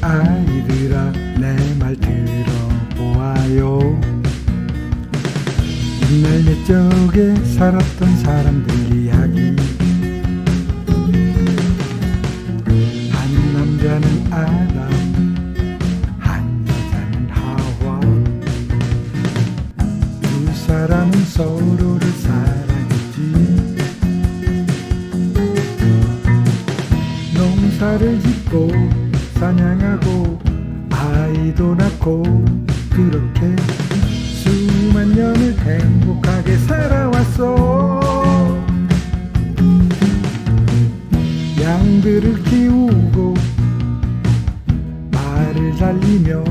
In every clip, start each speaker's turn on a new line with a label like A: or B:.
A: 아이들아 내 말 들어보아요. 옛날 옛적에 살았던 사람들 이야기. 한 남자는 아담 한 여자는 하와. 두 사람은 서로를 사랑했지. 농사를 짓고 사냥하고 아이도 낳고 그렇게 수만 년을 행복하게 살아왔어. 양들을 키우고 말을 달리며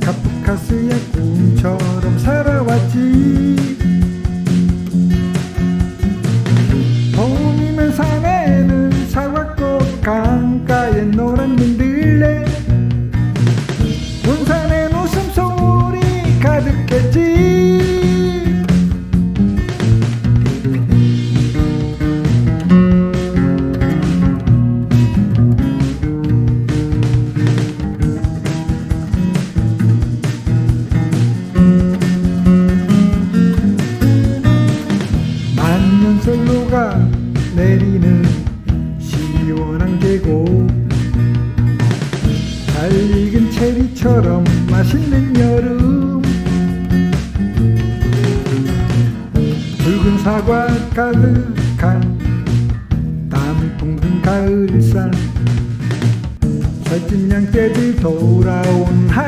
A: 카프카스의 꿈처럼 살 내리는 시원한 계곡. 잘 익은 체리처럼 맛있는 여름. 붉은 사과 가득한 땀이 붕든 가을산. 살찐 양떼들 돌아온 하